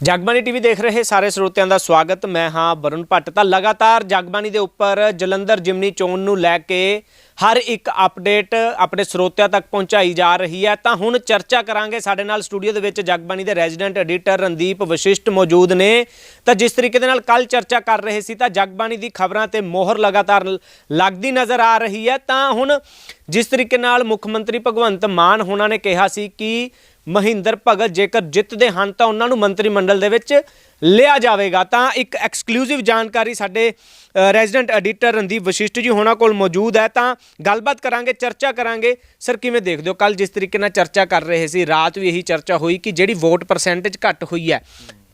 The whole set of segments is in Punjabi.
ਜਗਬਾਣੀ ਟੀਵੀ ਦੇਖ ਰਹੇ ਸਾਰੇ ਸਰੋਤਿਆਂ ਦਾ ਸਵਾਗਤ। ਮੈਂ ਹਾਂ ਵਰੁਣ ਭੱਟ। ਤਾਂ ਲਗਾਤਾਰ ਜਗਬਾਣੀ ਦੇ ਉੱਪਰ ਜਲੰਧਰ ਜਿਮਨੀ ਚੋਣ ਨੂੰ ਲੈ ਕੇ ਹਰ ਇੱਕ ਅਪਡੇਟ ਆਪਣੇ ਸਰੋਤਿਆਂ ਤੱਕ ਪਹੁੰਚਾਈ ਜਾ ਰਹੀ ਹੈ। ਤਾਂ ਹੁਣ ਚਰਚਾ ਕਰਾਂਗੇ ਸਾਡੇ ਨਾਲ ਸਟੂਡੀਓ ਦੇ ਵਿੱਚ ਜਗਬਾਣੀ ਦੇ ਰੈਜ਼ੀਡੈਂਟ ਐਡੀਟਰ ਰਣਦੀਪ ਵਸ਼ਿਸ਼ਟ ਮੌਜੂਦ ਨੇ। ਤਾਂ ਜਿਸ ਤਰੀਕੇ ਦੇ ਨਾਲ ਕੱਲ ਚਰਚਾ ਕਰ ਰਹੇ ਸੀ, ਤਾਂ ਜਗਬਾਣੀ ਦੀ ਖਬਰਾਂ ਤੇ ਮੋਹਰ ਲਗਾਤਾਰ ਲੱਗਦੀ ਨਜ਼ਰ ਆ ਰਹੀ ਹੈ। ਤਾਂ ਹੁਣ ਜਿਸ ਤਰੀਕੇ ਨਾਲ ਮੁੱਖ ਮੰਤਰੀ ਭਗਵੰਤ ਮਾਨ ਹੋਣਾ ਨੇ ਕਿਹਾ ਸੀ ਕਿ ਮਹਿੰਦਰ ਭਗਤ ਜੇਕਰ ਜਿੱਤਦੇ ਹਨ ਤਾਂ ਉਹਨਾਂ ਨੂੰ ਮੰਤਰੀ ਮੰਡਲ ਦੇ ਵਿੱਚ ਲਿਆ ਜਾਵੇਗਾ। ਤਾਂ ਇੱਕ ਐਕਸਕਲੂਸਿਵ ਜਾਣਕਾਰੀ ਸਾਡੇ ਰੈਜ਼ੀਡੈਂਟ ਐਡੀਟਰ ਰਣਦੀਪ ਵਸ਼ਿਸ਼ਟ ਜੀ ਹੋਣਾ ਕੋਲ ਮੌਜੂਦ ਹੈ। ਤਾਂ ਗੱਲਬਾਤ ਕਰਾਂਗੇ, ਚਰਚਾ ਕਰਾਂਗੇ। ਸਰ, ਕਿਵੇਂ ਦੇਖਦੇ ਹੋ? ਕੱਲ ਜਿਸ ਤਰੀਕੇ ਨਾਲ ਚਰਚਾ ਕਰ ਰਹੇ ਸੀ, ਰਾਤ ਵੀ ਇਹੀ ਚਰਚਾ ਹੋਈ ਕਿ ਜਿਹੜੀ ਵੋਟ ਪਰਸੈਂਟੇਜ ਘੱਟ ਹੋਈ ਹੈ।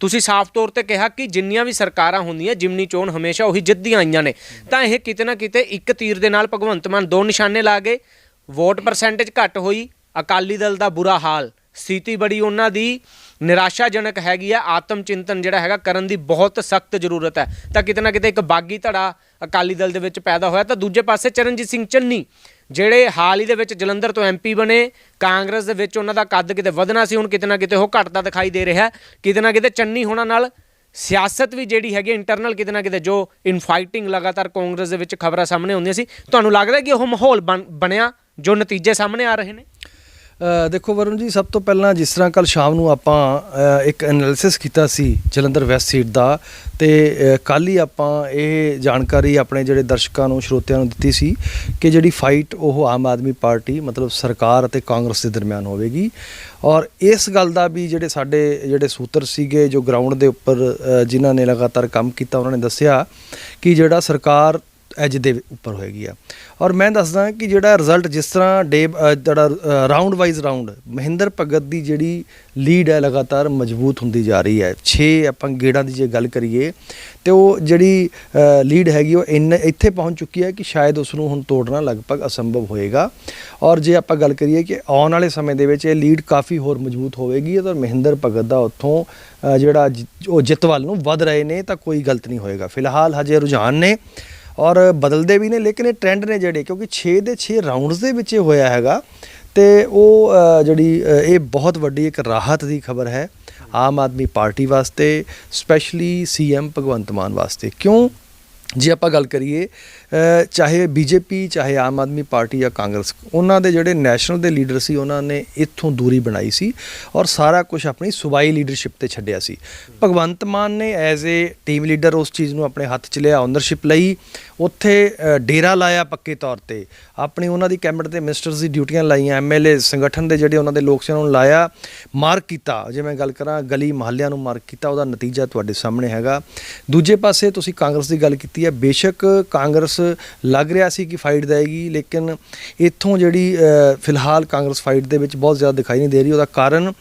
ਤੁਸੀਂ ਸਾਫ਼ ਤੌਰ ਤੇ ਕਿਹਾ ਕਿ ਜਿੰਨੀਆਂ ਵੀ ਸਰਕਾਰਾਂ ਹੁੰਦੀਆਂ, ਜਿਮਨੀ ਚੋਣ ਹਮੇਸ਼ਾ ਉਹੀ ਜਿੱਤਦੀਆਂ ਆਈਆਂ ਨੇ। ਤਾਂ ਇਹ ਕਿਤੇ ਨਾ ਕਿਤੇ ਇੱਕ ਤੀਰ ਦੇ ਨਾਲ ਭਗਵੰਤ ਮਾਨ ਦੋ ਨਿਸ਼ਾਨੇ ਲਾ ਗਏ। ਵੋਟ ਪਰਸੈਂਟੇਜ ਘੱਟ ਹੋਈ, ਅਕਾਲੀ ਦਲ ਦਾ ਬੁਰਾ ਹਾਲ। ਸਥਿਤੀ ਬੜੀ ਉਹਨਾਂ ਦੀ ਨਿਰਾਸ਼ਾਜਨਕ ਹੈਗੀ ਆ, ਆਤਮ ਚਿੰਤਨ ਜਿਹੜਾ ਹੈਗਾ ਕਰਨ ਦੀ ਬਹੁਤ ਸਖਤ ਜ਼ਰੂਰਤ ਹੈ। ਤਾਂ ਕਿਤੇ ਨਾ ਕਿਤੇ ਇੱਕ ਬਾਗੀ ਧੜਾ ਅਕਾਲੀ ਦਲ ਦੇ ਵਿੱਚ ਪੈਦਾ ਹੋਇਆ। ਤਾਂ ਦੂਜੇ ਪਾਸੇ ਚਰਨਜੀਤ ਸਿੰਘ ਚੰਨੀ, ਜਿਹੜੇ ਹਾਲ ਹੀ ਦੇ ਵਿੱਚ ਜਲੰਧਰ ਤੋਂ ਐਮਪੀ ਬਣੇ, ਕਾਂਗਰਸ ਦੇ ਵਿੱਚ ਉਹਨਾਂ ਦਾ ਕੱਦ ਕਿਤੇ ਵਧਣਾ ਸੀ, ਹੁਣ ਕਿਤੇ ਨਾ ਕਿਤੇ ਉਹ ਘਟਦਾ ਦਿਖਾਈ ਦੇ ਰਿਹਾ। ਕਿਤੇ ਨਾ ਕਿਤੇ ਚੰਨੀ ਹੋਣਾ ਨਾਲ ਸਿਆਸਤ ਵੀ ਜਿਹੜੀ ਹੈਗੀ ਇੰਟਰਨਲ ਕਿਤੇ ਨਾ ਕਿਤੇ ਜੋ ਇਨਫਾਈਟਿੰਗ ਲਗਾਤਾਰ ਕਾਂਗਰਸ ਦੇ ਵਿੱਚ ਖਬਰਾਂ ਸਾਹਮਣੇ ਆਉਂਦੀਆਂ ਸੀ। ਤੁਹਾਨੂੰ ਲੱਗਦਾ ਕਿ ਉਹ ਮਾਹੌਲ ਬਣ- ਬਣਿਆ, ਜੋ ਨਤੀਜੇ ਸਾਹਮਣੇ ਆ ਰਹੇ ਨੇ? ਦੇਖੋ ਵਰੁਣ ਜੀ, ਸਭ ਤੋਂ ਪਹਿਲਾਂ ਜਿਸ ਤਰ੍ਹਾਂ ਕੱਲ ਸ਼ਾਮ ਨੂੰ ਆਪਾਂ ਇੱਕ ਐਨਾਲਿਸਿਸ ਕੀਤਾ ਸੀ ਜਲੰਧਰ ਵੈਸਟ ਸੀਟ ਦਾ, ਤੇ ਕੱਲ ਹੀ ਆਪਾਂ ਇਹ ਜਾਣਕਾਰੀ ਆਪਣੇ ਜਿਹੜੇ ਦਰਸ਼ਕਾਂ ਨੂੰ, ਸਰੋਤਿਆਂ ਨੂੰ ਦਿੱਤੀ ਸੀ ਕਿ ਜਿਹੜੀ ਫਾਈਟ ਉਹ ਆਮ ਆਦਮੀ ਪਾਰਟੀ, ਮਤਲਬ ਸਰਕਾਰ ਅਤੇ ਕਾਂਗਰਸ ਦੇ ਦਰਮਿਆਨ ਹੋਵੇਗੀ। ਔਰ ਇਸ ਗੱਲ ਦਾ ਵੀ ਜਿਹੜੇ ਸਾਡੇ, ਜਿਹੜੇ ਸੂਤਰ ਸੀਗੇ ਜੋ ਗਰਾਊਂਡ ਦੇ ਉੱਪਰ ਜਿਨ੍ਹਾਂ ਨੇ ਲਗਾਤਾਰ ਕੰਮ ਕੀਤਾ, ਉਹਨਾਂ ਨੇ ਦੱਸਿਆ ਕਿ ਜਿਹੜਾ ਸਰਕਾਰ ਐਜ ਦੇ ਉੱਪਰ ਹੋਏਗੀ ਆ। ਔਰ ਮੈਂ ਦੱਸਦਾ ਕਿ ਜਿਹੜਾ ਰਿਜ਼ਲਟ ਜਿਸ ਤਰ੍ਹਾਂ ਡੇ ਜਿਹੜਾ round wise round Mahinder Bhagat ਦੀ ਜਿਹੜੀ ਲੀਡ ਹੈ ਲਗਾਤਾਰ ਮਜ਼ਬੂਤ ਹੁੰਦੀ ਜਾ ਰਹੀ ਹੈ। 6 ਆਪਾਂ ਗੇੜਾਂ ਦੀ ਜੇ ਗੱਲ ਕਰੀਏ, ਤੇ ਉਹ ਜਿਹੜੀ ਲੀਡ ਹੈਗੀ ਉਹ ਇੰਨ, ਇੱਥੇ ਪਹੁੰਚ ਚੁੱਕੀ ਹੈ ਕਿ ਸ਼ਾਇਦ ਉਸ ਨੂੰ ਹੁਣ ਤੋੜਨਾ ਲਗਭਗ ਅਸੰਭਵ ਹੋਏਗਾ। ਔਰ ਜੇ ਆਪਾਂ ਗੱਲ ਕਰੀਏ ਕਿ ਆਉਣ ਵਾਲੇ ਸਮੇਂ ਦੇ ਵਿੱਚ ਇਹ ਲੀਡ ਕਾਫੀ ਹੋਰ ਮਜ਼ਬੂਤ ਹੋਵੇਗੀ ਔਰ ਮਹਿੰਦਰ ਭਗਤ ਦਾ ਉੱਥੋਂ ਜਿਹੜਾ ਜਿ- ਉਹ ਜਿੱਤ ਵੱਲ ਨੂੰ ਵੱਧ ਰਹੇ ਨੇ, ਤਾਂ ਕੋਈ ਗਲਤ ਨਹੀਂ ਹੋਏਗਾ। ਫਿਲਹਾਲ ਹਜੇ ਰੁਝਾਨ ਨੇ ਔਰ ਬਦਲਦੇ ਵੀ ਨੇ, ਲੇਕਿਨ ਇਹ ਟ੍ਰੈਂਡ ਨੇ ਜਿਹੜੇ, ਕਿਉਂਕਿ 6 ਦੇ 6 ਰਾਉਂਡਸ ਦੇ ਵਿੱਚ ਇਹ ਹੋਇਆ ਹੈਗਾ। ਤੇ ਉਹ ਜਿਹੜੀ ਇਹ ਬਹੁਤ ਵੱਡੀ ਇੱਕ ਰਾਹਤ ਦੀ ਖਬਰ ਹੈ ਆਮ ਆਦਮੀ ਪਾਰਟੀ ਵਾਸਤੇ ਸਪੈਸ਼ਲੀ ਸੀਐਮ ਭਗਵੰਤ ਮਾਨ ਵਾਸਤੇ। ਕਿਉਂ? ਜੇ ਆਪਾਂ ਗੱਲ ਕਰੀਏ ਅ, ਚਾਹੇ ਬੀਜੇਪੀ ਚਾਹੇ ਆਮ ਆਦਮੀ ਪਾਰਟੀ ਜਾਂ ਕਾਂਗਰਸ ਉਹਨਾਂ ਦੇ ਜਿਹੜੇ ਨੈਸ਼ਨਲ ਦੇ ਲੀਡਰ ਸੀ ਉਹਨਾਂ ਨੇ ਇੱਥੋਂ ਦੂਰੀ ਬਣਾਈ ਸੀ ਔਰ ਸਾਰਾ ਕੁਝ ਆਪਣੀ ਸੁਬਾਈ ਲੀਡਰਸ਼ਿਪ ਤੇ ਛੱਡਿਆ ਸੀ। ਭਗਵੰਤ ਮਾਨ ਨੇ ਐਜ਼ ਏ ਟੀਮ ਲੀਡਰ ਉਸ ਚੀਜ਼ ਨੂੰ ਆਪਣੇ ਹੱਥ 'ਚ ਲਿਆ ਓਨਰਸ਼ਿਪ ਲਈ। ਉੱਥੇ ਡੇਰਾ ਲਾਇਆ ਪੱਕੇ ਤੌਰ ਤੇ। ਆਪਣੀ ਉਹਨਾਂ ਦੀ ਕੈਬਨਿਟ ਦੇ ਮਿਨਿਸਟਰਸ ਦੀ ਡਿਊਟੀਆਂ ਲਾਈਆਂ ਐਮਐਲਏ ਸੰਗਠਨ ਦੇ ਜਿਹੜੇ ਉਹਨਾਂ ਦੇ ਲੋਕ ਸੀ ਉਹਨਾਂ ਨੂੰ ਲਾਇਆ ਮਾਰਕ ਕੀਤਾ। ਜੇ ਮੈਂ ਗੱਲ ਕਰਾਂ ਗਲੀ ਮਹੱਲਿਆਂ ਨੂੰ ਮਾਰਕ ਕੀਤਾ ਉਹਦਾ ਨਤੀਜਾ ਤੁਹਾਡੇ ਸਾਹਮਣੇ ਹੈਗਾ। ਦੂਜੇ ਪਾਸੇ ਤੁਸੀਂ ਕਾਂਗਰਸ ਦੀ ਗੱਲ ਕੀਤੀ ਹੈ। ਬੇਸ਼ੱਕ ਕਾਂਗਰਸ ਲੱਗ ਰਿਹਾ ਸੀ ਕਿ ਫਾਈਟ ਦੇਗੀ ਲੇਕਿਨ ਇੱਥੋਂ ਜਿਹੜੀ ਫਿਲਹਾਲ ਕਾਂਗਰਸ ਫਾਈਟ ਦੇ ਵਿੱਚ ਬਹੁਤ ਜ਼ਿਆਦਾ ਦਿਖਾਈ ਨਹੀਂ ਦੇ ਰਹੀ। ਉਹਦਾ ਕਾਰਨ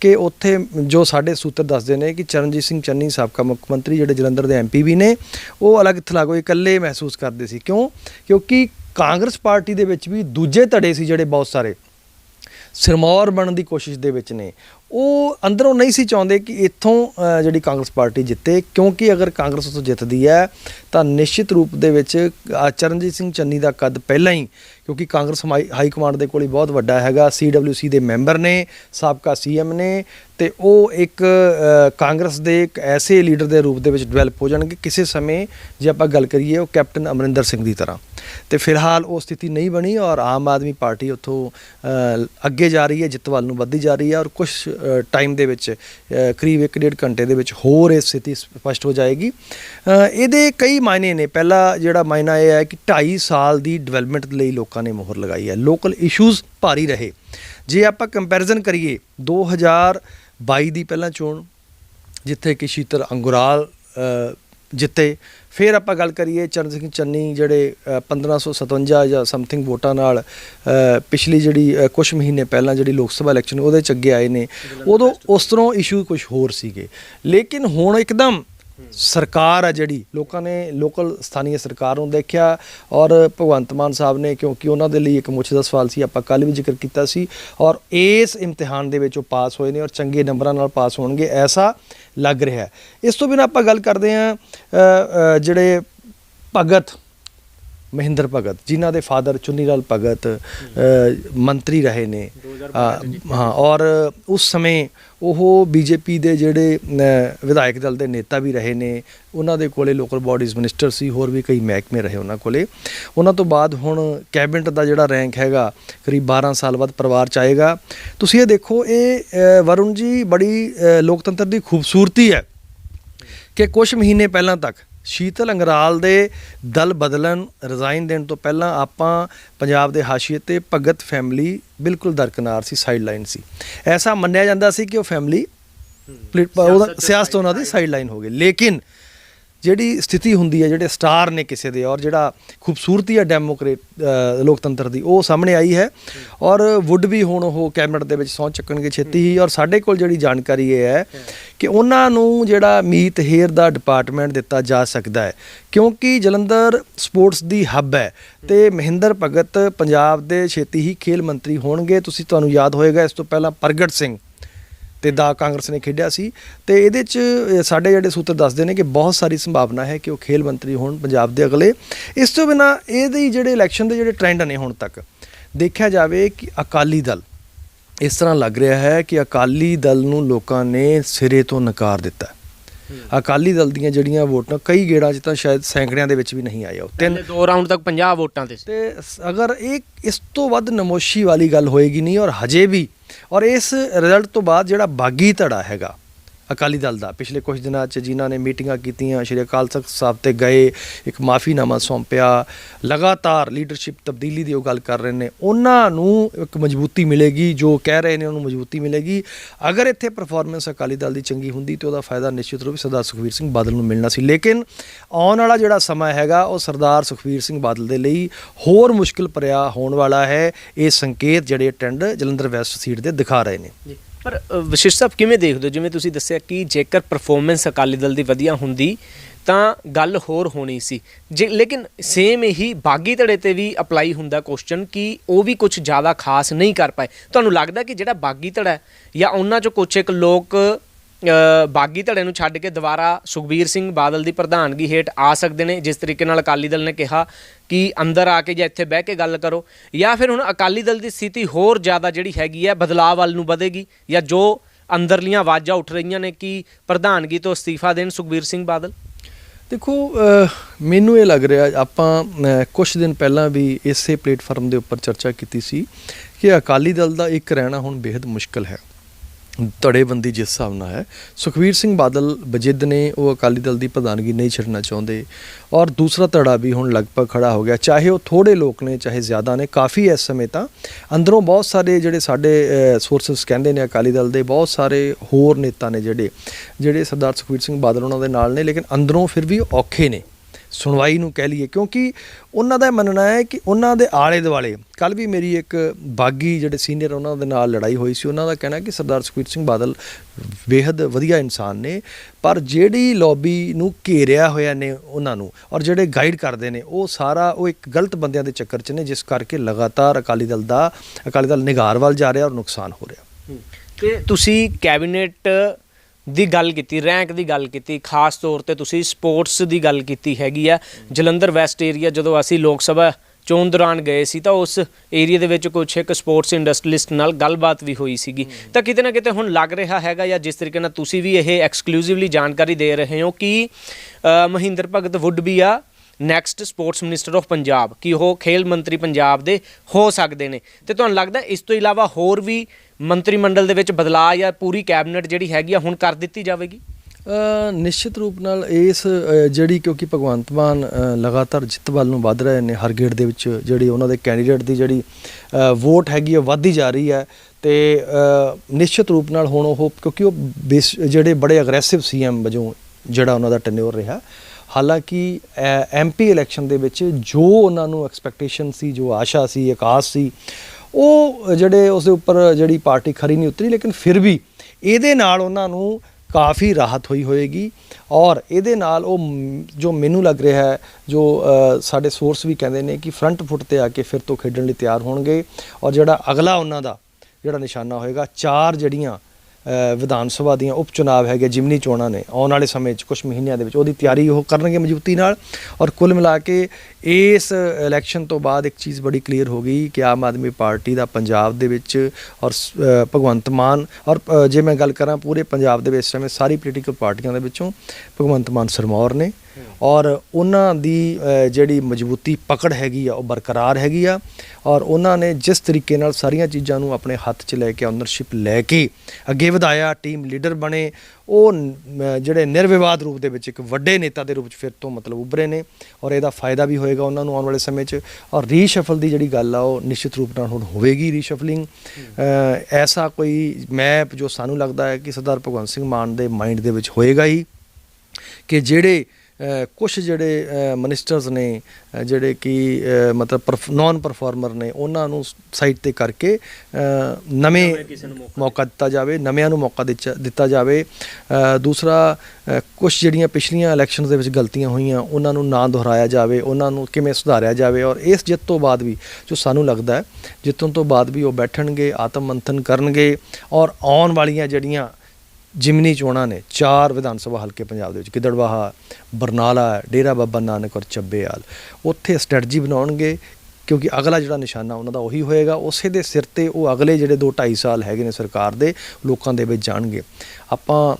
ਕਿ ਉੱਥੇ ਜੋ ਸਾਡੇ ਸੂਤਰ ਦੱਸਦੇ ਨੇ ਕਿ ਚਰਨਜੀਤ ਸਿੰਘ ਚੰਨੀ ਸਾਬਕਾ ਮੁੱਖ ਮੰਤਰੀ, ਜਿਹੜੇ ਜਲੰਧਰ ਦੇ ਐਮਪੀ ਵੀ ਨੇ, ਉਹ ਅਲੱਗ ਥਲਾਗੋ ਇਕੱਲੇ ਮਹਿਸੂਸ ਕਰਦੇ ਸੀ। ਕਿਉਂ? ਕਿਉਂਕਿ ਕਾਂਗਰਸ ਪਾਰਟੀ ਦੇ ਵਿੱਚ ਵੀ ਦੂਜੇ ਧੜੇ ਸੀ ਜਿਹੜੇ ਬਹੁਤ ਸਾਰੇ। ਸਿਰਮੌਰ ਬਣਨ ਦੀ ਕੋਸ਼ਿਸ਼ ਦੇ ਵਿੱਚ ਨੇ। ਉਹ ਅੰਦਰੋਂ ਨਹੀਂ ਸੀ ਚਾਹੁੰਦੇ ਕਿ ਇੱਥੋਂ ਜਿਹੜੀ ਕਾਂਗਰਸ ਪਾਰਟੀ ਜਿੱਤੇ, ਕਿਉਂਕਿ ਅਗਰ ਕਾਂਗਰਸ ਉੱਥੋਂ ਜਿੱਤਦੀ ਹੈ, ਤਾਂ ਨਿਸ਼ਚਿਤ ਰੂਪ ਦੇ ਵਿੱਚ ਚਰਨਜੀਤ ਸਿੰਘ ਚੰਨੀ ਦਾ ਕੱਦ ਪਹਿਲਾਂ ਹੀ, ਕਿਉਂਕਿ ਕਾਂਗਰਸ ਹਮਾਈ- ਹਾਈ ਕਮਾਂਡ ਦੇ ਕੋਲ ਹੀ ਬਹੁਤ ਵੱਡਾ ਹੈਗਾ, ਸੀਡਬਲਯੂਸੀ ਦੇ ਮੈਂਬਰ ਨੇ, ਸਾਬਕਾ ਸੀਐਮ ਨੇ, ਤੇ ਉਹ ਇੱਕ ਕਾਂਗਰਸ ਦੇ ਇੱਕ ਐਸੇ ਲੀਡਰ ਦੇ ਰੂਪ ਦੇ ਵਿੱਚ ਡਿਵੈਲਪ ਹੋ ਜਾਣਗੇ, ਕਿਸੇ ਸਮੇਂ, ਜੇ ਆਪਾਂ ਗੱਲ ਕਰੀਏ ਉਹ ਕੈਪਟਨ ਅਮਰਿੰਦਰ ਸਿੰਘ ਦੀ ਤਰ੍ਹਾਂ। ਤੇ ਫਿਲਹਾਲ ਉਹ ਸਥਿਤੀ ਨਹੀਂ ਬਣੀ ਔਰ ਆਮ ਆਦਮੀ ਪਾਰਟੀ ਉੱਥੋਂ ਅੱਗੇ ਜਾ ਰਹੀ ਹੈ ਜਿੱਤ ਵੱਲ ਨੂੰ ਵੱਧਦੀ ਜਾ ਰਹੀ ਹੈ ਔਰ ਕੁਝ ਟਾਈਮ ਦੇ ਵਿੱਚ ਅ, ਕਰੀਬ 1.5 ਘੰਟੇ ਦੇ ਵਿੱਚ ਹੋਰ ਇਹ ਸਥਿਤੀ ਸਪਸ਼ਟ ਹੋ ਜਾਏਗੀ। ਇਹਦੇ ਕਈ ਮਾਇਨੇ ਨੇ। ਪਹਿਲਾ ਜਿਹੜਾ ਮਾਇਨਾ ਇਹ ਹੈ ਕਿ 2.5 ਸਾਲ ਦੀ ਡਿਵੈਲਪਮੈਂਟ ਲਈ ਲੋਕਾਂ ਨੇ ਮੋਹਰ ਲਗਾਈ ਹੈ। ਲੋਕਲ ਇਸ਼ੂਜ਼ ਭਾਰੀ ਰਹੇ। ਜੇ ਆਪਾਂ ਕੰਪੈਰੀਜ਼ਨ ਕਰੀਏ 2022 ਦੀ ਪਹਿਲਾਂ ਚੋਣ ਜਿੱਥੇ ਕਿ ਸ਼ੀਤਲ ਅੰਗੁਰਾਲ ਜਿੱਤੇ ਫਿਰ ਆਪਾਂ ਗੱਲ ਕਰੀਏ ਚਰਨ ਸਿੰਘ ਚੰਨੀ ਜਿਹੜੇ ਅ, 1557 ਜਾਂ ਸਮਥਿੰਗ ਵੋਟਾਂ ਨਾਲ ਪਿਛਲੀ ਜਿਹੜੀ ਕੁਝ ਮਹੀਨੇ ਪਹਿਲਾਂ ਜਿਹੜੀ ਲੋਕ ਸਭਾ ਇਲੈਕਸ਼ਨ ਉਹਦੇ ਚ ਅੱਗੇ ਆਏ ਨੇ ਉਦੋਂ ਉਸ ਤਰ੍ਹਾਂ ਇਸ਼ੂ ਕੁਝ ਹੋਰ ਸੀਗੇ। ਲੇਕਿਨ ਹੁਣ ਇੱਕਦਮ ਸਰਕਾਰ ਆ ਜਿਹੜੀ, ਲੋਕਾਂ ਨੇ ਲੋਕਲ ਸਥਾਨੀय ਸਰਕਾਰ ਨੂੰ ਦੇਖਿਆ ਔਰ ਭਗਵੰਤ ਮਾਨ ਸਾਹਿਬ ਨੇ, ਕਿਉਂਕਿ ਉਹਨਾਂ ਦੇ ਲਈ ਇੱਕ ਮੁੱਛ ਦਾ ਸਵਾਲ ਸੀ, ਆਪਾਂ ਕੱਲ ਵੀ ਜ਼ਿਕਰ ਕੀਤਾ ਸੀ ਔਰ ਇਸ ਇਮਤਿਹਾਨ ਦੇ ਵਿੱਚ ਉਹ ਪਾਸ ਹੋਏ ਨੇ ਔਰ ਚੰਗੇ ਨੰਬਰਾਂ ਨਾਲ ਪਾਸ ਹੋਣਗੇ, ਐਸਾ ਲੱਗ ਰਿਹਾ ਇਸ ਤੋਂ ਬਿਨਾਂ ਆਪਾਂ ਗੱਲ ਕਰਦੇ ਹਾਂ ਜਿਹੜੇ ਭਗਤ ਮਹਿੰਦਰ ਭਗਤ ਜਿਨ੍ਹਾਂ ਦੇ ਫਾਦਰ ਚੁੰਨੀ ਲਾਲ ਭਗਤ ਮੰਤਰੀ ਰਹੇ ਨੇ। ਹਾਂ ਔਰ ਉਸ ਸਮੇਂ ਉਹ ਬੀਜੇਪੀ ਦੇ ਜਿਹੜੇ ਵਿਧਾਇਕ ਦਲ ਦੇ ਨੇਤਾ ਵੀ ਰਹੇ ਨੇ। ਉਹਨਾਂ ਦੇ ਕੋਲੇ ਲੋਕਲ ਬਾਡੀਜ਼ ਮਿਨਿਸਟਰ ਸੀ ਹੋਰ ਵੀ ਕਈ ਮਹਿਕਮੇ ਰਹੇ ਉਹਨਾਂ ਕੋਲੇ। ਉਹਨਾਂ ਤੋਂ ਬਾਅਦ ਹੁਣ ਕੈਬਨਿਟ ਦਾ ਜਿਹੜਾ ਰੈਂਕ ਹੈਗਾ ਕਰੀਬ 12 ਸਾਲ ਬਾਅਦ ਪਰਿਵਾਰ ਚ ਆਏਗਾ। ਤੁਸੀਂ ਇਹ ਦੇਖੋ ਇਹ ਵਰੁਣ ਜੀ ਬੜੀ ਲੋਕਤੰਤਰ ਦੀ ਖੂਬਸੂਰਤੀ ਹੈ ਕਿ ਕੁਝ ਮਹੀਨੇ ਪਹਿਲਾਂ ਤੱਕ ਸ਼ੀਤਲ ਅੰਗਰਾਲ ਦੇ ਦਲ ਬਦਲਣ ਰਿਜ਼ਾਈਨ ਦੇਣ ਤੋਂ ਪਹਿਲਾਂ ਆਪਾਂ ਪੰਜਾਬ ਦੇ ਹਾਸ਼ੀਏ ਤੇ ਭਗਤ ਫੈਮਿਲੀ ਬਿਲਕੁਲ ਦਰਕਨਾਰ ਸੀ ਸਾਈਡ ਲਾਈਨ ਸੀ। ਐਸਾ ਮੰਨਿਆ ਜਾਂਦਾ ਸੀ ਕਿ ਉਹ ਫੈਮਿਲੀ ਉਹਦਾ ਸਿਆਸਤ ਉਹਨਾਂ ਦੀ ਸਾਈਡ ਲਾਈਨ ਹੋ ਗਈ। ਲੇਕਿਨ ਜਿਹੜੀ ਸਥਿਤੀ ਹੁੰਦੀ ਹੈ, ਜਿਹੜੇ ਸਟਾਰ ਨੇ ਕਿਸੇ ਦੇ ਔਰ ਜਿਹੜਾ ਖੂਬਸੂਰਤੀ ਹੈ ਡੈਮੋਕ੍ਰੇਟ ਲੋਕਤੰਤਰ ਦੀ, ਉਹ ਸਾਹਮਣੇ ਆਈ ਹੈ ਔਰ ਵੁੱਡ ਵੀ ਹੁਣ ਉਹ ਕੈਬਨਿਟ ਦੇ ਵਿੱਚ ਸਹੁੰ ਚੱਕਣਗੇ ਛੇਤੀ ਹੀ ਔਰ ਸਾਡੇ ਕੋਲ ਜਿਹੜੀ ਜਾਣਕਾਰੀ ਇਹ ਹੈ ਕਿ ਉਹਨਾਂ ਨੂੰ ਜਿਹੜਾ ਮੀਤ ਹੇਰ ਦਾ ਡਿਪਾਰਟਮੈਂਟ ਦਿੱਤਾ ਜਾ ਸਕਦਾ ਹੈ ਕਿਉਂਕਿ ਜਲੰਧਰ ਸਪੋਰਟਸ ਦੀ ਹੱਬ ਹੈ ਤੇ ਮਹਿੰਦਰ ਭਗਤ ਪੰਜਾਬ ਦੇ ਛੇਤੀ ਹੀ ਖੇਲ ਮੰਤਰੀ ਹੋਣਗੇ, ਤੁਸੀਂ ਤੁਹਾਨੂੰ ਯਾਦ ਹੋਏਗਾ ਇਸ ਤੋਂ ਪਹਿਲਾਂ ਪ੍ਰਗਟ ਸਿੰਘ ਤੇ ਦਾ ਕਾਂਗਰਸ ਨੇ ਖੇਡਿਆ ਸੀ। ਤੇ ਇਹਦੇ ਚ ਸਾਡੇ ਜਿਹੜੇ ਸੂਤਰ ਦੱਸਦੇ ਨੇ ਕਿ ਬਹੁਤ ਸਾਰੀ ਸੰਭਾਵਨਾ ਹੈ ਕਿ ਉਹ ਖੇਲ ਮੰਤਰੀ ਹੋਣ ਪੰਜਾਬ ਦੇ ਅਗਲੇ। ਇਸ ਤੋਂ ਬਿਨਾ ਇਹਦੇ ਜਿਹੜੇ ਇਲੈਕਸ਼ਨ ਦੇ ਜਿਹੜੇ ਟ੍ਰੈਂਡ ਨੇ ਹੁਣ ਤੱਕ, ਦੇਖਿਆ ਜਾਵੇ ਕਿ ਅਕਾਲੀ ਦਲ ਇਸ ਤਰ੍ਹਾਂ ਲੱਗ ਰਿਹਾ ਹੈ ਕਿ ਅਕਾਲੀ ਦਲ ਨੂੰ ਲੋਕਾਂ ਨੇ ਸਿਰੇ ਤੋਂ ਨਕਾਰ ਦਿੱਤਾ। ਅਕਾਲੀ ਦਲ ਦੀਆਂ ਜਿਹੜੀਆਂ ਵੋਟਾਂ ਕਈ ਗੇੜਾਂ 'ਚ ਤਾਂ ਸ਼ਾਇਦ ਸੈਂਕੜਿਆਂ ਦੇ ਵਿੱਚ ਵੀ ਨਹੀਂ ਆਇਆ ਉਹ। ਤਿੰਨ ਦੋ ਰਾਊਂਡ ਤੱਕ 50 ਵੋਟਾਂ ਤੇ ਸੀ। ਤੇ ਅਗਰ ਇਹ ਇਸ ਤੋਂ ਵੱਧ ਨਮੋਸ਼ੀ ਵਾਲੀ ਗੱਲ ਹੋਏਗੀ ਨਹੀਂ ਔਰ ਹਜੇ ਵੀ ਔਰ ਇਸ ਰਿਜ਼ਲਟ ਤੋਂ ਬਾਅਦ ਜਿਹੜਾ ਬਾਗੀ ਧੜਾ ਹੈਗਾ ਅਕਾਲੀ ਦਲ ਦਾ। ਪਿਛਲੇ ਕੁਝ ਦਿਨਾਂ 'ਚ ਜਿਨ੍ਹਾਂ ਨੇ ਮੀਟਿੰਗਾਂ ਕੀਤੀਆਂ, ਸ਼੍ਰੀ ਅਕਾਲ ਤਖਤ ਸਾਹਿਬ ਤੇ ਗਏ, ਇੱਕ ਮਾਫੀਨਾਮਾ ਸੌਂਪਿਆ। ਲਗਾਤਾਰ ਲੀਡਰਸ਼ਿਪ ਤਬਦੀਲੀ ਦੀ ਉਹ ਗੱਲ ਕਰ ਰਹੇ ਨੇ। ਉਹਨਾਂ ਨੂੰ ਇੱਕ ਮਜ਼ਬੂਤੀ ਮਿਲੇਗੀ, ਜੋ ਕਹਿ ਰਹੇ ਨੇ ਉਹਨੂੰ ਮਜ਼ਬੂਤੀ ਮਿਲੇਗੀ। ਅਗਰ ਇੱਥੇ ਪਰਫਾਰਮੈਂਸ ਅਕਾਲੀ ਦਲ ਦੀ ਚੰਗੀ ਹੁੰਦੀ ਤੇ ਉਹਦਾ ਫਾਇਦਾ ਨਿਸ਼ਚਿਤ ਰੂਪ ਸਰਦਾਰ ਸੁਖਬੀਰ ਸਿੰਘ ਬਾਦਲ ਨੂੰ ਮਿਲਣਾ ਸੀ। ਲੇਕਿਨ ਆਉਣ ਵਾਲਾ ਜਿਹੜਾ ਸਮਾਂ ਹੈਗਾ, ਉਹ ਸਰਦਾਰ ਸੁਖਬੀਰ ਸਿੰਘ ਬਾਦਲ ਦੇ ਲਈ ਹੋਰ ਮੁਸ਼ਕਲ ਭਰਿਆ ਹੋਣ ਵਾਲਾ ਹੈ। ਇਹ ਸੰਕੇਤ ਜਿਹੜੇ ਟੈਂਡ ਜਲੰਧਰ ਵੈਸਟ ਸੀਟ ਦੇ ਦਿਖਾ ਰਹੇ ਨੇ। ਜੀ। ਪਰ ਵਿਸ਼ੇਸ਼ ਸਾਹਿਬ ਕਿਵੇਂ ਦੇਖਦੇ ਹੋ? ਜਿਵੇਂ ਤੁਸੀਂ ਦੱਸਿਆ ਕਿ ਜੇਕਰ ਪਰਫਾਰਮੈਂਸ ਅਕਾਲੀ ਦਲ ਦੀ ਵਧੀਆ ਹੁੰਦੀ, ਤਾਂ ਗੱਲ ਹੋਰ ਹੋਣੀ ਸੀ। ਜੇ, ਲੇਕਿਨ ਸੇਮ ਇਹੀ ਬਾਗੀ ਧੜੇ ਤੇ ਵੀ ਅਪਲਾਈ ਹੁੰਦਾ ਕੁਐਸਚਨ ਕਿ ਉਹ ਵੀ ਕੁਝ ਜ਼ਿਆਦਾ ਖਾਸ ਨਹੀਂ ਕਰ ਪਾਏ। ਤੁਹਾਨੂੰ ਲੱਗਦਾ ਕਿ ਜਿਹੜਾ ਬਾਗੀ ਧੜਾ ਜਾਂ ਉਹਨਾਂ ਚੋਂ ਕੁਝ ਇੱਕ ਲੋਕ ਬਾਗੀ ਧੜੇ ਨੂੰ ਛੱਡ ਕੇ ਦੁਬਾਰਾ ਸੁਖਬੀਰ ਸਿੰਘ ਬਾਦਲ ਦੀ ਪ੍ਰਧਾਨਗੀ ਹੇਠ ਆ ਸਕਦੇ ਨੇ, ਜਿਸ ਤਰੀਕੇ ਨਾਲ ਅਕਾਲੀ ਦਲ ਨੇ ਕਿਹਾ ਕਿ ਅੰਦਰ ਆ ਕੇ ਜਾਂ ਇੱਥੇ ਬਹਿ ਕੇ ਗੱਲ ਕਰੋ, ਜਾਂ ਫਿਰ ਹੁਣ ਅਕਾਲੀ ਦਲ ਦੀ ਸਥਿਤੀ ਹੋਰ ਜ਼ਿਆਦਾ ਜਿਹੜੀ ਹੈਗੀ ਹੈ ਬਦਲਾਅ ਵੱਲ ਨੂੰ ਵਧੇਗੀ, ਜਾਂ ਜੋ ਅੰਦਰਲੀਆਂ ਆਵਾਜ਼ਾਂ ਉੱਠ ਰਹੀਆਂ ਨੇ ਕਿ ਪ੍ਰਧਾਨਗੀ ਤੋਂ ਅਸਤੀਫਾ ਦੇਣ ਸੁਖਬੀਰ ਸਿੰਘ ਬਾਦਲ? ਦੇਖੋ ਮੈਨੂੰ ਇਹ ਲੱਗ ਰਿਹਾ, ਆਪਾਂ ਕੁਝ ਦਿਨ ਪਹਿਲਾਂ ਵੀ ਇਸੇ ਪਲੇਟਫਾਰਮ ਦੇ ਉੱਪਰ ਚਰਚਾ ਕੀਤੀ ਸੀ ਕਿ ਅਕਾਲੀ ਦਲ ਦਾ ਇੱਕ ਰਹਿਣਾ ਹੁਣ ਬੇहद ਮੁਸ਼ਕਲ ਹੈ। ਧੜੇਬੰਦੀ ਜਿਸ ਹਿਸਾਬ ਨਾਲ ਹੈ। ਸੁਖਵੀਰ ਸਿੰਘ ਬਾਦਲ, ਬਜਿੱਦ ਨੇ ਉਹ ਅਕਾਲੀ ਦਲ ਦੀ ਪ੍ਰਧਾਨਗੀ ਨਹੀਂ ਛੱਡਣਾ ਚਾਹੁੰਦੇ। ਔਰ ਦੂਸਰਾ ਧੜਾ ਵੀ ਹੁਣ ਲਗਭਗ ਖੜਾ ਹੋ ਗਿਆ। ਚਾਹੇ ਉਹ ਥੋੜੇ ਲੋਕ ਨੇ, ਚਾਹੇ ਜ਼ਿਆਦਾ ਨੇ, ਕਾਫੀ ਇਸ ਸਮੇਂ ਤਾਂ ਅੰਦਰੋਂ ਬਹੁਤ ਸਾਰੇ ਜਿਹੜੇ ਸਾਡੇ ਸੋਰਸਸ ਕਹਿੰਦੇ ਨੇ ਅਕਾਲੀ ਦਲ ਦੇ, ਬਹੁਤ ਸਾਰੇ ਹੋਰ ਨੇਤਾ ਨੇ ਜਿਹੜੇ ਜਿਹੜੇ ਸਰਦਾਰ ਸੁਖਵੀਰ ਸਿੰਘ ਬਾਦਲ ਉਹਨਾਂ ਦੇ ਨਾਲ ਨੇ, ਲੇਕਿਨ ਅੰਦਰੋਂ ਫਿਰ ਵੀ ਔਖੇ ਨੇ। ਸੁਣਵਾਈ ਨੂੰ ਕਹਿ ਲਈਏ, ਕਿਉਂਕਿ ਉਹਨਾਂ ਦਾ ਮੰਨਣਾ ਹੈ ਕਿ ਉਹਨਾਂ ਦੇ ਆਲੇ ਦੁਆਲੇ ਕੱਲ ਵੀ ਮੇਰੀ ਇੱਕ ਬਾਗੀ ਜਿਹੜੇ ਸੀਨੀਅਰ ਉਹਨਾਂ ਦੇ ਨਾਲ ਲੜਾਈ ਹੋਈ ਸੀ, ਉਹਨਾਂ ਦਾ ਕਹਿਣਾ ਕਿ ਸਰਦਾਰ ਸੁਖਬੀਰ ਸਿੰਘ ਬਾਦਲ ਬੇहद ਵਧੀਆ ਇਨਸਾਨ ਨੇ, ਪਰ ਜਿਹੜੀ ਲੌਬੀ ਨੂੰ ਘੇਰਿਆ ਹੋਇਆ ਨੇ ਉਹਨਾਂ ਨੂੰ ਔਰ ਜਿਹੜੇ ਗਾਈਡ ਕਰਦੇ ਨੇ, ਉਹ ਸਾਰਾ ਉਹ ਇੱਕ ਗਲਤ ਬੰਦਿਆਂ ਦੇ ਚੱਕਰ 'ਚ ਨੇ, ਜਿਸ ਕਰਕੇ ਲਗਾਤਾਰ ਅਕਾਲੀ ਦਲ ਦਾ, ਅਕਾਲੀ ਦਲ ਨਿਗਾਰ ਵੱਲ ਜਾ ਰਿਹਾ ਔਰ ਨੁਕਸਾਨ ਹੋ ਰਿਹਾ। ਤੇ ਤੁਸੀਂ ਕੈਬਨਿਟ ਦੀ ਗੱਲ ਕੀਤੀ, ਰੈਂਕ ਦੀ ਗੱਲ ਕੀਤੀ, ਖਾਸ ਤੌਰ ਤੇ ਤੁਸੀਂ ਸਪੋਰਟਸ ਦੀ ਗੱਲ ਕੀਤੀ ਹੈਗੀ ਆ। ਜਲੰਧਰ ਵੈਸਟ ਏਰੀਆ ਜਦੋਂ ਅਸੀਂ ਲੋਕ ਸਭਾ ਚੋਣ ਦੌਰਾਨ ਗਏ ਸੀ ਤਾਂ ਉਸ ਏਰੀਆ ਦੇ ਵਿੱਚ ਕੁਝ ਇੱਕ ਸਪੋਰਟਸ ਇੰਡਸਟਰੀਲਿਸਟ ਨਾਲ ਗੱਲਬਾਤ ਵੀ ਹੋਈ ਸੀਗੀ। ਤਾਂ ਕਿਤੇ ਨਾ ਕਿਤੇ ਹੁਣ ਲੱਗ ਰਿਹਾ ਹੈਗਾ ਜਾਂ ਜਿਸ ਤਰੀਕੇ ਨਾਲ ਤੁਸੀਂ ਵੀ ਇਹ ਐਕਸਕਲੂਸਿਵਲੀ ਜਾਣਕਾਰੀ ਦੇ ਰਹੇ ਹੋ ਕਿ Mahinder Bhagat would be a next sports minister of Punjab, ਕਿ ਉਹ ਖੇਲ ਮੰਤਰੀ ਪੰਜਾਬ ਦੇ ਹੋ ਸਕਦੇ ਨੇ। ਤੇ ਤੁਹਾਨੂੰ ਲੱਗਦਾ ਇਸ ਤੋਂ ਇਲਾਵਾ ਹੋਰ ਵੀ ਮੰਤਰੀ ਮੰਡਲ ਦੇ ਵਿੱਚ ਬਦਲਾਅ ਜਾਂ ਪੂਰੀ ਕੈਬਨਿਟ ਜਿਹੜੀ ਹੈਗੀ ਆ, ਹੁਣ ਕਰ ਦਿੱਤੀ ਜਾਵੇਗੀ? ਨਿਸ਼ਚਿਤ ਰੂਪ ਨਾਲ ਇਸ ਜਿਹੜੀ ਕਿਉਂਕਿ ਭਗਵੰਤ ਮਾਨ ਲਗਾਤਾਰ ਜਿੱਤ ਵੱਲ ਨੂੰ ਵੱਧ ਰਹੇ ਨੇ ਹਰ ਗੇੜ ਦੇ ਵਿੱਚ, ਜਿਹੜੀ ਉਹਨਾਂ ਦੇ ਕੈਂਡੀਡੇਟ ਦੀ ਜਿਹੜੀ ਵੋਟ ਹੈਗੀ ਹੈ ਵੱਧਦੀ ਜਾ ਰਹੀ ਹੈ ਤੇ ਨਿਸ਼ਚਿਤ ਰੂਪ ਨਾਲ ਹੁਣ ਉਹ, ਕਿਉਂਕਿ ਉਹ ਬੇਸ- ਜਿਹੜੇ ਬੜੇ ਅਗਰੈਸਿਵ ਸੀਐਮ ਵਜੋਂ ਜਿਹੜਾ ਉਹਨਾਂ ਦਾ ਟੈਨਿਓਰ ਰਿਹਾ। ਹਾਲਾਂਕਿ ਐਮਪੀ ਇਲੈਕਸ਼ਨ ਦੇ ਵਿੱਚ ਜੋ ਉਹਨਾਂ ਨੂੰ ਐਕਸਪੈਕਟੇਸ਼ਨ ਸੀ, ਜੋ ਆਸ਼ਾ ਸੀ ਆਕਾਸ਼ ਸੀ ਉਹ ਜਿਹੜੇ ਉਸ ਦੇ ਉੱਪਰ ਜਿਹੜੀ ਪਾਰਟੀ ਖਰੀ ਨਹੀਂ ਉਤਰੀ, ਲੇਕਿਨ ਫਿਰ ਵੀ ਇਹਦੇ ਨਾਲ ਉਹਨਾਂ ਨੂੰ ਕਾਫੀ ਰਾਹਤ ਹੋਈ ਹੋਏਗੀ ਔਰ ਇਹਦੇ ਨਾਲ ਉਹ ਜੋ ਮੈਨੂੰ ਲੱਗ ਰਿਹਾ ਹੈ, ਜੋ ਸਾਡੇ ਸੋਰਸ ਵੀ ਕਹਿੰਦੇ ਨੇ ਕਿ ਫਰੰਟ ਫੁੱਟ ਤੇ ਆ ਕੇ ਫਿਰ ਤੋਂ ਖੇਡਣ ਲਈ ਤਿਆਰ ਹੋਣਗੇ ਔਰ ਜਿਹੜਾ ਅਗਲਾ ਉਹਨਾਂ ਦਾ ਜਿਹੜਾ ਨਿਸ਼ਾਨਾ ਹੋਏਗਾ, ਚਾਰ ਜਿਹੜੀਆਂ ਵਿਧਾਨ ਸਭਾ ਦੀਆਂ ਉਪ ਚੁਣਾਵ ਹੈਗੇ ਜਿਮਨੀ ਚੋਣਾਂ ਨੇ, ਆਉਣ ਵਾਲੇ ਸਮੇਂ 'ਚ ਕੁਝ ਮਹੀਨਿਆਂ ਦੇ ਵਿੱਚ ਉਹਦੀ ਤਿਆਰੀ ਉਹ ਕਰਨਗੇ ਮਜ਼ਬੂਤੀ ਨਾਲ ਔਰ ਕੁੱਲ ਮਿਲਾ ਕੇ ਇਸ ਇਲੈਕਸ਼ਨ ਤੋਂ ਬਾਅਦ ਇੱਕ ਚੀਜ਼ ਬੜੀ ਕਲੀਅਰ ਹੋ ਗਈ ਕਿ ਆਮ ਆਦਮੀ ਪਾਰਟੀ ਦਾ ਪੰਜਾਬ ਦੇ ਵਿੱਚ ਔਰ ਭਗਵੰਤ ਮਾਨ ਔਰ ਜੇ ਮੈਂ ਗੱਲ ਕਰਾਂ ਪੂਰੇ ਪੰਜਾਬ ਦੇ ਵਿੱਚ, ਇਸ ਸਮੇਂ ਸਾਰੀ ਪੋਲੀਟੀਕਲ ਪਾਰਟੀਆਂ ਦੇ ਵਿੱਚੋਂ ਭਗਵੰਤ ਮਾਨ ਸਰਮੌਰ ਨੇ ਔਰ ਉਹਨਾਂ ਦੀ ਜਿਹੜੀ ਮਜ਼ਬੂਤੀ ਪਕੜ ਹੈਗੀ ਆ, ਉਹ ਬਰਕਰਾਰ ਹੈਗੀ ਆ। ਔਰ ਉਹਨਾਂ ਨੇ ਜਿਸ ਤਰੀਕੇ ਨਾਲ ਸਾਰੀਆਂ ਚੀਜ਼ਾਂ ਨੂੰ ਆਪਣੇ ਹੱਥ 'ਚ ਲੈ ਕੇ ਓਨਰਸ਼ਿਪ ਲੈ ਕੇ ਅੱਗੇ ਵਧਾਇਆ ਟੀਮ ਲੀਡਰ ਬਣੇ। ਉਹ ਜਿਹੜੇ ਨਿਰਵਿਵਾਦ ਰੂਪ ਦੇ ਵਿੱਚ ਇੱਕ ਵੱਡੇ ਨੇਤਾ ਦੇ ਰੂਪ 'ਚ ਫਿਰ ਤੋਂ ਮਤਲਬ ਉੱਭਰੇ ਨੇ। ਔਰ ਇਹਦਾ ਫਾਇਦਾ ਵੀ ਹੋਏਗਾ ਉਹਨਾਂ ਨੂੰ ਆਉਣ ਵਾਲੇ ਸਮੇਂ 'ਚ। ਔਰ ਰੀਸ਼ਫਲ ਦੀ ਜਿਹੜੀ ਗੱਲ ਆ, ਉਹ ਨਿਸ਼ਚਿਤ ਰੂਪ ਨਾਲ ਹੁਣ ਹੋਵੇਗੀ ਰੀਸ਼ਫਲਿੰਗ ਐਸਾ ਕੋਈ ਮੈਪ ਜੋ ਸਾਨੂੰ ਲੱਗਦਾ ਹੈ ਕਿ ਸਰਦਾਰ ਭਗਵੰਤ ਸਿੰਘ ਮਾਨ ਦੇ ਮਾਈਂਡ ਦੇ ਵਿੱਚ ਹੋਏਗਾ ਹੀ ਕਿ ਜਿਹੜੇ ਕੁਝ ਜਿਹੜੇ ਮਿਨਿਸਟਰਸ ਨੇ ਜਿਹੜੇ ਕਿ ਮਤਲਬ ਨਾਨ ਪਰਫਾਰਮਰ ਨੇ ਉਹਨਾਂ ਨੂੰ ਸਾਈਡ ਤੇ ਕਰਕੇ ਨਵੇਂ ਮੌਕਾ ਦਿੱਤਾ ਜਾਵੇ ਨਵਿਆਂ ਨੂੰ ਮੌਕਾ ਦਿੱਤਾ ਜਾਵੇ। ਦੂਸਰਾ ਕੁਝ ਜਿਹੜੀਆਂ ਪਿਛਲੀਆਂ ਇਲੈਕਸ਼ਨਸ ਦੇ ਵਿੱਚ ਗਲਤੀਆਂ ਹੋਈਆਂ ਉਹਨਾਂ ਨੂੰ ਨਾ ਦੁਹਰਾਇਆ ਜਾਵੇ ਉਹਨਾਂ ਨੂੰ ਕਿਵੇਂ ਸੁਧਾਰਿਆ ਜਾਵੇ ਔਰ ਇਸ ਜਿੱਤ ਤੋਂ ਬਾਅਦ ਵੀ ਜੋ ਸਾਨੂੰ ਲੱਗਦਾ ਹੈ ਜਿੱਤਣ ਤੋਂ ਬਾਅਦ ਵੀ ਉਹ ਬੈਠਣਗੇ ਆਤਮ ਮੰਥਨ ਕਰਨਗੇ ਔਰ ਆਉਣ ਵਾਲੀਆਂ ਜਿਹੜੀਆਂ ਜਿਮਨੀ ਚੋਣਾਂ ਨੇ ਚਾਰ ਵਿਧਾਨ ਸਭਾ ਹਲਕੇ ਪੰਜਾਬ ਦੇ ਵਿੱਚ, ਗਿੱਦੜਵਾਹਾ, ਬਰਨਾਲਾ, ਡੇਰਾ ਬਾਬਾ ਨਾਨਕ ਔਰ ਚੱਬੇਆਲ। ਉੱਥੇ ਸਟ੍ਰੈਟਜੀ ਬਣਾਉਣਗੇ ਕਿਉਂਕਿ ਅਗਲਾ ਜਿਹੜਾ ਨਿਸ਼ਾਨਾ ਉਹਨਾਂ ਦਾ ਉਹੀ ਹੋਏਗਾ। ਉਸੇ ਦੇ ਸਿਰ ਤੇ ਉਹ ਅਗਲੇ ਜਿਹੜੇ 2 2.5 ਸਾਲ ਹੈਗੇ ਨੇ ਸਰਕਾਰ ਦੇ, ਲੋਕਾਂ ਦੇ ਵਿੱਚ ਜਾਣਗੇ। ਆਪਾਂ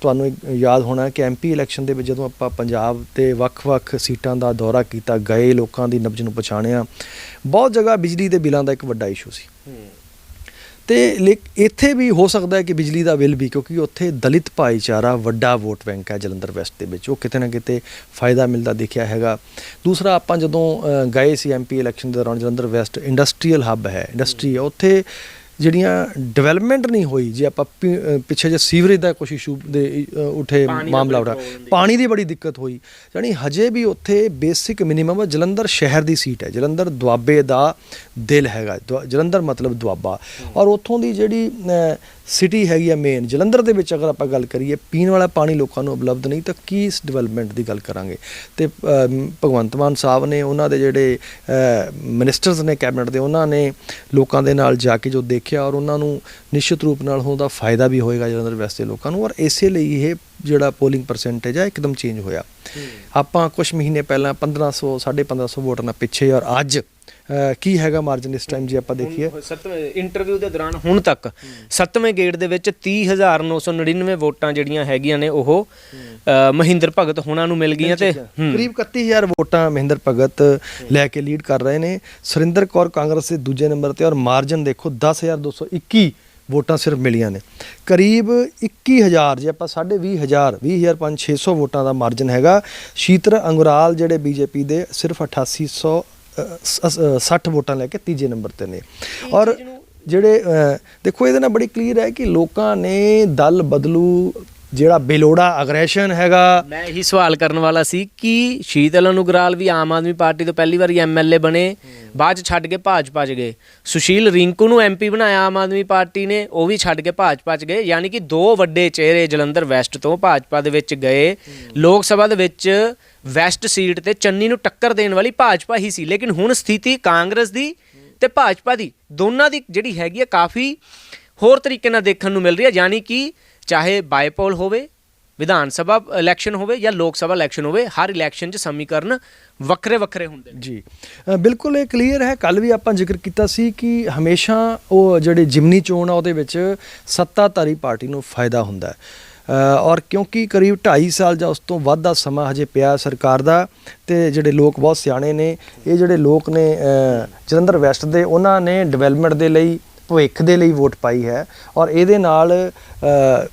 ਤੁਹਾਨੂੰ ਇੱਕ ਯਾਦ ਹੋਣਾ ਕਿ ਐਮਪੀ ਇਲੈਕਸ਼ਨ ਦੇ ਵਿੱਚ ਜਦੋਂ ਆਪਾਂ ਪੰਜਾਬ 'ਤੇ ਵੱਖ-ਵੱਖ ਸੀਟਾਂ ਦਾ ਦੌਰਾ ਕੀਤਾ, ਗਏ, ਲੋਕਾਂ ਦੀ ਨਬਜ਼ ਨੂੰ ਪਛਾਣਿਆ, ਬਹੁਤ ਜਗ੍ਹਾ ਬਿਜਲੀ ਦੇ ਬਿੱਲਾਂ ਦਾ ਇੱਕ ਵੱਡਾ ਇਸ਼ੂ ਸੀ। ਤੇ ਲੇਕ ਇੱਥੇ ਵੀ ਹੋ ਸਕਦਾ ਹੈ ਕਿ ਬਿਜਲੀ ਦਾ ਬਿੱਲ ਵੀ, ਕਿਉਂਕਿ ਉੱਥੇ ਦਲਿਤ ਭਾਈਚਾਰਾ ਵੱਡਾ ਵੋਟ ਬੈਂਕ ਹੈ ਜਲੰਧਰ ਵੈਸਟ ਦੇ ਵਿੱਚ। ਉਹ ਕਿਤੇ ਨਾ ਕਿਤੇ ਫਾਇਦਾ ਮਿਲਦਾ ਦੇਖਿਆ ਹੈਗਾ। ਦੂਸਰਾ, ਆਪਾਂ ਜਦੋਂ ਗਏ ਸੀ ਐਮਪੀ ਇਲੈਕਸ਼ਨ ਦੇ ਦੌਰਾਨ, ਜਲੰਧਰ ਵੈਸਟ ਇੰਡਸਟਰੀਅਲ ਹੱਬ ਹੈ, ਇੰਡਸਟਰੀ ਹੈ, ਉੱਥੇ ਜਿਹੜੀਆਂ ਡਿਵੈਲਪਮੈਂਟ ਨਹੀਂ ਹੋਈ ਜੇ ਆਪਾਂ ਪਿੱਛੇ ਜੇ ਸੀਵਰੇਜ ਦਾ ਕੁਝ ਇਸ਼ੂ ਦੇ ਉਠੇ ਮਾਮਲਾ ਉਠਾ। ਪਾਣੀ ਦੀ ਬੜੀ ਦਿੱਕਤ ਹੋਈ। ਯਾਨੀ ਹਜੇ ਵੀ ਉੱਥੇ ਬੇਸਿਕ ਮਿਨੀਮਮ ਜਲੰਧਰ ਸ਼ਹਿਰ ਦੀ ਸੀਟ ਹੈ। ਜਲੰਧਰ ਦੁਆਬੇ ਦਾ ਦਿਲ ਹੈਗਾ। ਜਲੰਧਰ ਮਤਲਬ ਦੁਆਬਾ। ਔਰ ਉੱਥੋਂ ਦੀ ਜਿਹੜੀ ਸਿਟੀ ਹੈਗੀ ਆ ਮੇਨ ਜਲੰਧਰ ਦੇ ਵਿੱਚ ਅਗਰ ਆਪਾਂ ਗੱਲ ਕਰੀਏ ਪੀਣ ਵਾਲਾ ਪਾਣੀ ਲੋਕਾਂ ਨੂੰ ਉਪਲਬਧ ਨਹੀਂ ਤਾਂ ਕੀ ਇਸ ਡਿਵੈਲਪਮੈਂਟ ਦੀ ਗੱਲ ਕਰਾਂਗੇ? ਤੇ ਭਗਵੰਤ ਮਾਨ ਸਾਹਿਬ ਨੇ ਉਹਨਾਂ ਦੇ ਜਿਹੜੇ ਮਿਨਿਸਟਰਸ ਨੇ ਕੈਬਨਿਟ ਦੇ ਉਹਨਾਂ ਨੇ ਲੋਕਾਂ ਦੇ ਨਾਲ ਜਾ ਕੇ ਜੋ ਦੇਖਿਆ ਔਰ ਉਹਨਾਂ ਨੂੰ ਨਿਸ਼ਚਿਤ ਰੂਪ ਨਾਲ ਉਹਦਾ ਫਾਇਦਾ ਵੀ ਹੋਏਗਾ ਜਲੰਧਰ ਵੈਸਟ ਦੇ ਲੋਕਾਂ ਨੂੰ। ਔਰ ਇਸੇ ਲਈ ਇਹ ਜਿਹੜਾ ਪੋਲਿੰਗ ਪਰਸੈਂਟੇਜ ਹੈ ਇੱਕਦਮ ਚੇਂਜ ਹੋਇਆ। ਆਪਾਂ ਕੁਝ ਮਹੀਨੇ ਪਹਿਲਾਂ 1500 1550 ਵੋਟਾਂ ਨਾਲ ਪਿੱਛੇ ਔਰ ਅੱਜ ਕੀ ਹੈਗਾ ਮਾਰਜਨ ਇਸ ਟਾਈਮ ਜੇ ਆਪਾਂ ਦੇਖੀਏ? ਸੱਤਵੇਂ ਇੰਟਰਵਿਊ ਦੇ ਦੌਰਾਨ ਹੁਣ ਤੱਕ ਸੱਤਵੇਂ ਗੇੜ ਦੇ ਵਿੱਚ 30999 ਵੋਟਾਂ ਜਿਹੜੀਆਂ ਹੈਗੀਆਂ ਨੇ ਉਹ ਮਹਿੰਦਰ ਭਗਤ ਹੋਣਾ ਨੂੰ ਮਿਲ ਗਈਆਂ ਤੇ। ਕਰੀਬ 31000 ਵੋਟਾਂ ਮਹਿੰਦਰ ਭਗਤ ਲੈ ਕੇ ਲੀਡ ਕਰ ਰਹੇ ਨੇ। ਸੁਰਿੰਦਰ ਕੌਰ ਕਾਂਗਰਸ ਦੇ ਦੂਜੇ ਨੰਬਰ ਤੇ ਔਰ ਮਾਰਜਨ ਦੇਖੋ 10221 ਵੋਟਾਂ ਸਿਰਫ ਮਿਲੀਆਂ ਨੇ। ਕਰੀਬ 21000 ਜੇ ਆਪਾਂ 20500 20500 ਵੋਟਾਂ ਦਾ ਮਾਰਜਨ ਹੈਗਾ। ਸ਼ੀਤਰ ਅੰਗੁਰਾਲ ਜਿਹੜੇ ਬੀਜੇਪੀ ਦੇ ਸਿਰਫ 8800 ਅ, ਸ- ਅ, 60 ਵੋਟਾਂ ਲੈ ਕੇ ਤੀਜੇ ਨੰਬਰ ਤੇ ਨੇ। ਔਰ ਜਿਹੜੇ ਦੇਖੋ ਇਹਦੇ ਨਾਲ ਬੜੀ ਕਲੀਅਰ ਹੈ ਕਿ ਲੋਕਾਂ ਨੇ ਦਲ ਬਦਲੂ ਜਿਹੜਾ ਬੇਲੋੜਾ ਅਗਰੈਸ਼ਨ ਹੈਗਾ। ਮੈਂ ਇਹੀ ਸਵਾਲ ਕਰਨ ਵਾਲਾ ਸੀ ਕਿ ਸ਼ੀਤਲ ਅਨੁਗਰਾਲ ਵੀ ਆਮ ਆਦਮੀ ਪਾਰਟੀ ਤੋਂ ਪਹਿਲੀ ਵਾਰੀ ਐਮਐਲਏ ਬਣੇ, ਬਾਅਦ ਚ ਛੱਡ ਕੇ ਭਾਜਪਾ ਚ ਗਏ। ਸੁਸ਼ੀਲ ਰਿੰਕੂ ਨੂੰ ਐਮਪੀ ਬਣਾਇਆ ਆਮ ਆਦਮੀ ਪਾਰਟੀ ਨੇ, ਉਹ ਵੀ ਛੱਡ ਕੇ ਭਾਜਪਾ ਚ ਗਏ। ਯਾਨੀ ਕਿ ਦੋ ਵੱਡੇ ਚਿਹਰੇ ਜਲੰਧਰ ਵੈਸਟ ਤੋਂ ਭਾਜਪਾ ਦੇ ਵਿੱਚ ਗਏ। ਲੋਕ ਸਭਾ ਦੇ ਵਿੱਚ ਵੈਸਟ ਸੀਟ ਤੇ ਚੰਨੀ ਨੂੰ ਟੱਕਰ ਦੇਣ ਵਾਲੀ ਭਾਜਪਾ ਹੀ ਸੀ। ਲੇਕਿਨ ਹੁਣ ਸਥਿਤੀ ਕਾਂਗਰਸ ਦੀ ਤੇ ਭਾਜਪਾ ਦੀ, ਦੋਨਾਂ ਦੀ ਜਿਹੜੀ ਹੈਗੀ ਹੈ ਕਾਫੀ ਹੋਰ ਤਰੀਕੇ ਨਾਲ ਦੇਖਣ ਨੂੰ ਮਿਲ ਰਹੀ ਹੈ ਯਾਨੀ ਕਿ ਚਾਹੇ ਬਾਈਪੋਲ ਹੋਵੇ, ਵਿਧਾਨ ਸਭਾ ਇਲੈਕਸ਼ਨ ਹੋਵੇ ਜਾਂ ਲੋਕ ਸਭਾ ਇਲੈਕਸ਼ਨ ਹੋਵੇ, ਹਰ ਇਲੈਕਸ਼ਨ 'ਚ ਸਮੀਕਰਨ ਵੱਖਰੇ ਵੱਖਰੇ ਹੁੰਦੇ ਨੇ। ਜੀ। ਬਿਲਕੁਲ ਇਹ ਕਲੀਅਰ ਹੈ। ਕੱਲ ਵੀ ਆਪਾਂ ਜ਼ਿਕਰ ਕੀਤਾ ਸੀ ਕਿ ਹਮੇਸ਼ਾ ਉਹ ਜਿਹੜੇ ਜਿਮਨੀ ਚੋਣ ਆ, ਉਹਦੇ ਵਿੱਚ ਸੱਤਾਧਾਰੀ ਪਾਰਟੀ ਨੂੰ ਫਾਇਦਾ ਹੁੰਦਾ ਹੈ। ਔਰ ਕਿਉਂਕਿ ਕਰੀਬ 2.5 ਸਾਲ ਜਾਂ ਉਸ ਤੋਂ ਵੱਧ ਦਾ ਸਮਾਂ ਹਜੇ ਪਿਆ ਸਰਕਾਰ ਦਾ, ਤੇ ਜਿਹੜੇ ਲੋਕ ਬਹੁਤ ਸਿਆਣੇ ਨੇ, ਇਹ ਜਿਹੜੇ ਲੋਕ ਨੇ ਜਲੰਧਰ ਵੈਸਟ ਦੇ, ਉਹਨਾਂ ਨੇ ਡਿਵੈਲਪਮੈਂਟ ਦੇ ਲਈ ਭਵਿੱਖ ਦੇ ਲਈ ਵੋਟ ਪਾਈ ਹੈ ਔਰ ਇਹਦੇ ਨਾਲ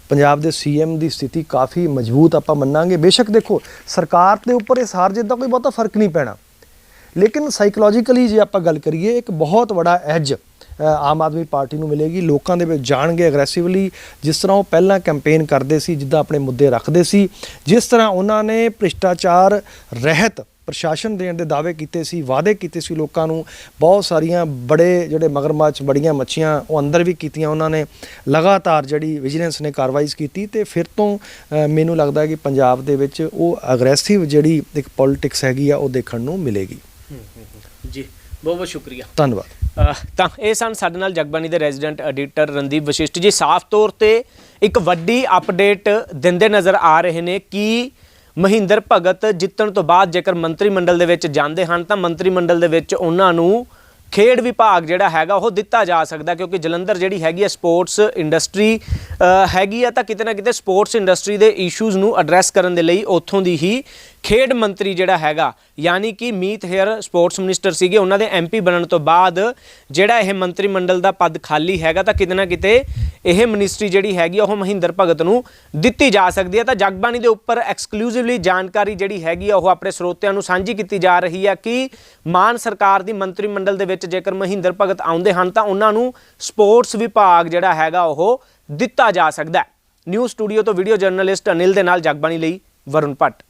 ਪੰਜਾਬ ਦੇ ਸੀਐਮ ਦੀ ਸਥਿਤੀ ਕਾਫੀ ਮਜ਼ਬੂਤ ਆਪਾਂ ਮੰਨਾਂਗੇ। ਬੇਸ਼ੱਕ ਦੇਖੋ, ਸਰਕਾਰ ਦੇ ਉੱਪਰ ਇਸ ਹਾਰ ਜਿੱਦਾਂ ਕੋਈ ਬਹੁਤਾ ਫ਼ਰਕ ਨਹੀਂ ਪੈਣਾ। ਲੇਕਿਨ ਸਾਈਕੋਲੋਜੀਕਲੀ ਜੇ ਆਪਾਂ ਗੱਲ ਕਰੀਏ, ਇੱਕ ਬਹੁਤ ਵੱਡਾ ਐਜ ਆਮ ਆਦਮੀ ਪਾਰਟੀ ਨੂੰ ਮਿਲੇਗੀ। ਲੋਕਾਂ ਦੇ ਵਿੱਚ ਜਾਣਗੇ ਅਗਰੈਸਿਵਲੀ ਜਿਸ ਤਰ੍ਹਾਂ ਉਹ ਪਹਿਲਾਂ ਕੈਂਪੇਨ ਕਰਦੇ ਸੀ, ਜਿੱਦਾਂ ਆਪਣੇ ਮੁੱਦੇ ਰੱਖਦੇ ਸੀ। ਜਿਸ ਤਰ੍ਹਾਂ ਉਹਨਾਂ ਨੇ ਭ੍ਰਿਸ਼ਟਾਚਾਰ ਰਹਿਤ ਪ੍ਰਸ਼ਾਸਨ ਦੇਣ ਦੇ ਦਾਅਵੇ ਕੀਤੇ ਸੀ ਵਾਅਦੇ ਕੀਤੇ ਸੀ ਲੋਕਾਂ ਨੂੰ ਬਹੁਤ ਸਾਰੀਆਂ ਬੜੇ ਜਿਹੜੇ ਮਗਰਮੱਛ ਬੜੀਆਂ ਮੱਛੀਆਂ ਉਹ ਅੰਦਰ ਵੀ ਕੀਤੀਆਂ ਉਹਨਾਂ ਨੇ। ਲਗਾਤਾਰ ਜਿਹੜੀ ਵਿਜੀਲੈਂਸ ਨੇ ਕਾਰਵਾਈ ਕੀਤੀ ਤੇ ਫਿਰ ਤੋਂ ਮੈਨੂੰ ਲੱਗਦਾ ਹੈ ਕਿ ਪੰਜਾਬ ਦੇ ਵਿੱਚ ਉਹ ਅਗਰੈਸਿਵ ਜਿਹੜੀ ਇੱਕ ਪੋਲਿਟਿਕਸ ਹੈਗੀ ਆ ਉਹ ਦੇਖਣ ਨੂੰ ਮਿਲੇਗੀ। ਜੀ ਬਹੁਤ ਬਹੁਤ ਸ਼ੁਕਰੀਆ। ਧੰਨਵਾਦ। ਤਾਂ ਇਹ ਸਨ ਸਾਡੇ ਨਾਲ ਜਗਬਾਣੀ ਦੇ ਰੈਜ਼ੀਡੈਂਟ ਐਡੀਟਰ ਰਣਦੀਪ ਵਸ਼ਿਸ਼ਟ ਜੀ। ਸਾਫ਼ ਤੌਰ ਤੇ ਇੱਕ ਵੱਡੀ ਅਪਡੇਟ ਦਿੰਦੇ ਨਜ਼ਰ ਆ ਰਹੇ ਨੇ ਕਿ ਮਹਿੰਦਰ ਭਗਤ ਜਿੱਤਣ ਤੋਂ ਬਾਅਦ ਜੇਕਰ ਮੰਤਰੀ ਮੰਡਲ ਦੇ ਵਿੱਚ ਜਾਂਦੇ ਹਨ ਤਾਂ ਮੰਤਰੀ ਮੰਡਲ ਦੇ ਵਿੱਚ ਉਹਨਾਂ ਨੂੰ ਖੇਡ ਵਿਭਾਗ ਜਿਹੜਾ ਹੈਗਾ ਉਹ ਦਿੱਤਾ ਜਾ ਸਕਦਾ ਕਿਉਂਕਿ ਜਲੰਧਰ ਜਿਹੜੀ ਹੈਗੀ ਹੈ ਸਪੋਰਟਸ ਇੰਡਸਟਰੀ ਹੈਗੀ ਆ ਤਾਂ ਕਿਤੇ ਨਾ ਕਿਤੇ ਸਪੋਰਟਸ ਇੰਡਸਟਰੀ ਦੇ ਇਸ਼ੂਜ਼ ਨੂੰ ਐਡਰੈਸ ਕਰਨ ਦੇ ਲਈ ਉੱਥੋਂ ਦੀ ਹੀ ਖੇਡ ਮੰਤਰੀ ਜਿਹੜਾ ਹੈਗਾ ਯਾਨੀ ਕਿ ਮੀਤ ਹੇਅਰ ਸਪੋਰਟਸ ਮਿਨਿਸਟਰ ਸੀਗੇ ਉਹਨਾਂ ਦੇ ਐਮਪੀ ਬਣਨ ਤੋਂ ਬਾਅਦ ਜਿਹੜਾ ਇਹ ਮੰਤਰੀ ਮੰਡਲ ਦਾ ਪਦ ਖਾਲੀ ਹੈਗਾ ਤਾਂ ਕਿਤੇ ਨਾ ਕਿਤੇ ਇਹ ਮਿਨਿਸਟਰੀ ਜਿਹੜੀ ਹੈਗੀ ਆ, ਉਹ ਮਹਿੰਦਰ ਭਗਤ ਨੂੰ ਦਿੱਤੀ ਜਾ ਸਕਦੀ ਹੈ ਤਾਂ ਜਗਬਾਣੀ ਦੇ ਉੱਪਰ ਐਕਸਕਲੂਸਿਵਲੀ ਜਾਣਕਾਰੀ ਜਿਹੜੀ ਹੈਗੀ ਆ ਉਹ ਆਪਣੇ ਸਰੋਤਿਆਂ ਨੂੰ ਸਾਂਝੀ ਕੀਤੀ ਜਾ ਰਹੀ ਹੈ ਕਿ ਮਾਨ ਸਰਕਾਰ ਦੀ ਮੰਤਰੀ ਮੰਡਲ ਦੇ ਵਿੱਚ ਜੇਕਰ ਮਹਿੰਦਰ ਭਗਤ ਆਉਂਦੇ ਹਨ ਤਾਂ ਉਹਨਾਂ ਨੂੰ ਸਪੋਰਟਸ ਵਿਭਾਗ ਜਿਹੜਾ ਹੈਗਾ ਉਹ ਦਿੱਤਾ ਜਾ ਸਕਦਾ ਹੈ। ਨਿਊਜ਼ ਸਟੂਡੀਓ ਤੋਂ ਵੀਡੀਓ ਜਰਨਲਿਸਟ ਅਨਿਲ ਦੇ ਨਾਲ ਜਗਬਾਣੀ ਲਈ ਵਰੁਣ ਭੱਟ।